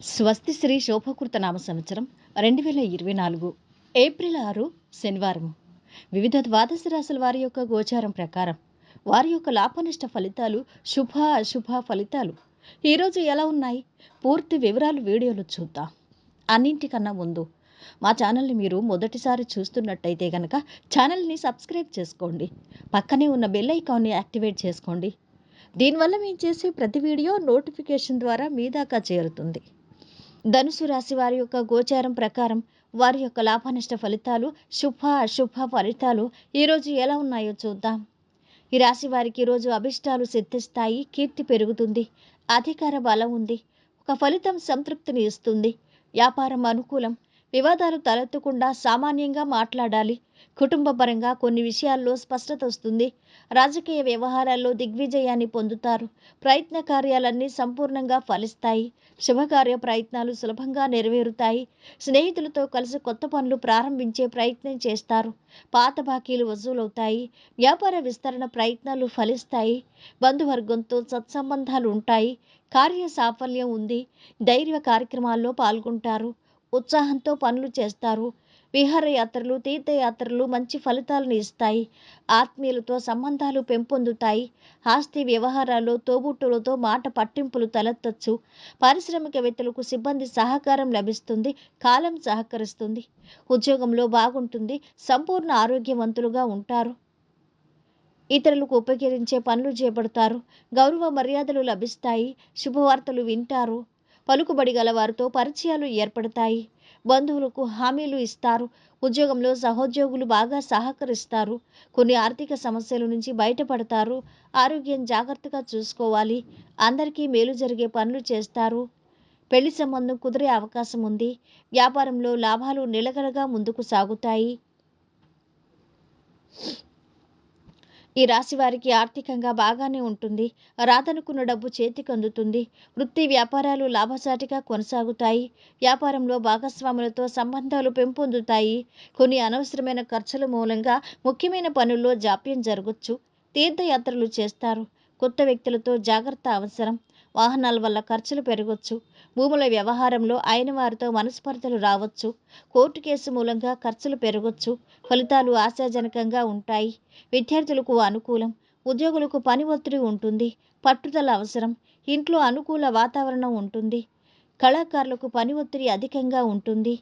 స్వస్తి శ్రీ శోభకృత నామ సంవత్సరం రెండు వేల ఇరవై నాలుగు ఏప్రిల్ ఆరు శనివారం. వివిధ ద్వాదశ రాశుల వారి యొక్క గోచారం ప్రకారం వారి యొక్క లాభనిష్ట ఫలితాలు శుభ అశుభ ఫలితాలు ఈరోజు ఎలా ఉన్నాయి? పూర్తి వివరాలు వీడియోలో చూద్దాం. అన్నింటికన్నా ముందు మా ఛానల్ని మీరు మొదటిసారి చూస్తున్నట్టయితే కనుక ఛానల్ని సబ్స్క్రైబ్ చేసుకోండి. పక్కనే ఉన్న బెల్ ఐకాన్ని యాక్టివేట్ చేసుకోండి. దీనివల్ల మేము చేసే ప్రతి వీడియో నోటిఫికేషన్ ద్వారా మీ దాకా చేరుతుంది. ధనుసు రాశి వారి యొక్క గోచారం ప్రకారం వారి యొక్క లాభనష్ట ఫలితాలు శుభ అశుభ ఫలితాలు ఈరోజు ఎలా ఉన్నాయో చూద్దాం. ఈ రాశి వారికి ఈరోజు అభిష్టాలు సిద్ధిస్తాయి కీర్తి పెరుగుతుంది అధికార బలం ఉంది ఒక ఫలితం సంతృప్తిని ఇస్తుంది. వ్యాపారం అనుకూలం వివాదాలు తలెత్తకుండా సామాన్యంగా మాట్లాడాలి. కుటుంబ పరంగా కొన్ని విషయాల్లో స్పష్టత వస్తుంది. రాజకీయ వ్యవహారాల్లో దిగ్విజయాన్ని పొందుతారు. ప్రయత్న కార్యాలన్నీ సంపూర్ణంగా ఫలిస్తాయి. శుభకార్య ప్రయత్నాలు సులభంగా నెరవేరుతాయి. స్నేహితులతో కలిసి కొత్త పనులు ప్రారంభించే ప్రయత్నం చేస్తారు. పాత బాకీలు వసూలవుతాయి. వ్యాపార విస్తరణ ప్రయత్నాలు ఫలిస్తాయి. బంధువర్గంతో సత్సంబంధాలు ఉంటాయి. కార్య సాఫల్యం ఉంది. ధైర్య కార్యక్రమాల్లో పాల్గొంటారు. ఉత్సాహంతో పనులు చేస్తారు. విహారయాత్రలు తీర్థయాత్రలు మంచి ఫలితాలను ఇస్తాయి. ఆత్మీయులతో సంబంధాలు పెంపొందుతాయి. ఆస్తి వ్యవహారాలు తోబుట్టులతో మాట పట్టింపులు తలెత్తచ్చు. పారిశ్రామికవేత్తలకు సిబ్బంది సహకారం లభిస్తుంది కాలం సహకరిస్తుంది. ఉద్యోగంలో బాగుంటుంది సంపూర్ణ ఆరోగ్యవంతులుగా ఉంటారు. ఇతరులకు ఉపకరించే పనులు చేపడతారు. గౌరవ మర్యాదలు లభిస్తాయి. శుభవార్తలు వింటారు. పలుకుబడి గల వారితో పరిచయాలు ఏర్పడతాయి. బంధువులకు హామీలు ఇస్తారు. ఉద్యోగంలో సహోద్యోగులు బాగా సహకరిస్తారు. కొన్ని ఆర్థిక సమస్యల నుంచి బయటపడతారు. ఆరోగ్యం జాగ్రత్తగా చూసుకోవాలి. అందరికీ మేలు జరిగే పనులు చేస్తారు. పెళ్ళి సంబంధం కుదిరే అవకాశం ఉంది. వ్యాపారంలో లాభాలు నిలకడగా ముందుకు సాగుతాయి. ఈ రాశి వారికి ఆర్థికంగా బాగానే ఉంటుంది. రాదనుకున్న డబ్బు చేతికి అందుతుంది వృత్తి వ్యాపారాలు లాభసాటిగా కొనసాగుతాయి. వ్యాపారంలో భాగస్వాములతో సంబంధాలు పెంపొందుతాయి. కొన్ని అనవసరమైన ఖర్చుల మూలంగా ముఖ్యమైన పనుల్లో జాప్యం జరగచ్చు. తీర్థయాత్రలు చేస్తారు. కొత్త వ్యక్తులతో జాగ్రత్త అవసరం. వాహనాల వల్ల ఖర్చులు పెరగవచ్చు భూముల వ్యవహారంలో అయిన వారితో మనస్పర్ధలు రావచ్చు. కోర్టు కేసు మూలంగా ఖర్చులు పెరగవచ్చు ఫలితాలు ఆశాజనకంగా ఉంటాయి. విద్యార్థులకు అనుకూలం. ఉద్యోగులకు పని ఒత్తిడి ఉంటుంది. పట్టుదల అవసరం. ఇంట్లో అనుకూల వాతావరణం ఉంటుంది. కళాకారులకు పని ఒత్తిడి అధికంగా ఉంటుంది.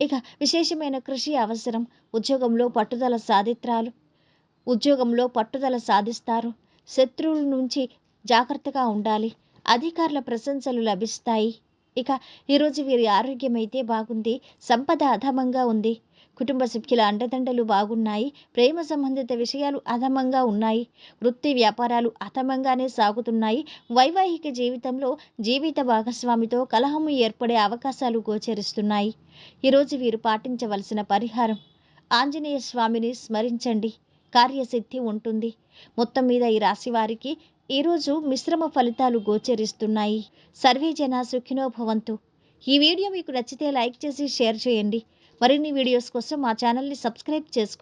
ఇక విశేషమైన కృషి అవసరం. ఉద్యోగంలో పట్టుదల సాధిత్రాలు. ఉద్యోగంలో పట్టుదల సాధిస్తారు. శత్రువుల నుంచి జాగ్రత్తగా ఉండాలి. అధికారుల ప్రశంసలు లభిస్తాయి. ఇక ఈరోజు వీరి ఆరోగ్యం అయితే బాగుంది సంపద అధమంగా ఉంది. కుటుంబ సభ్యుల అండదండలు బాగున్నాయి ప్రేమ సంబంధిత విషయాలు అధమంగా ఉన్నాయి. వృత్తి వ్యాపారాలు అధమంగానే సాగుతున్నాయి. వైవాహిక జీవితంలో జీవిత భాగస్వామితో కలహము ఏర్పడే అవకాశాలు గోచరిస్తున్నాయి. ఈరోజు వీరు పాటించవలసిన పరిహారం ఆంజనేయ స్వామిని స్మరించండి. కార్యసిద్ధి ఉంటుంది. మొత్తం మీద ఈ రాశి వారికి ఈరోజు మిశ్రమ ఫలితాలు గోచరిస్తున్నాయి. సర్వే జన సుఖినోభవంతు ఈ వీడియో మీకు నచ్చితే లైక్ చేసి షేర్ చేయండి. మరిన్ని వీడియోస్ కోసం మా ఛానల్ని సబ్స్క్రైబ్ చేసుకోండి.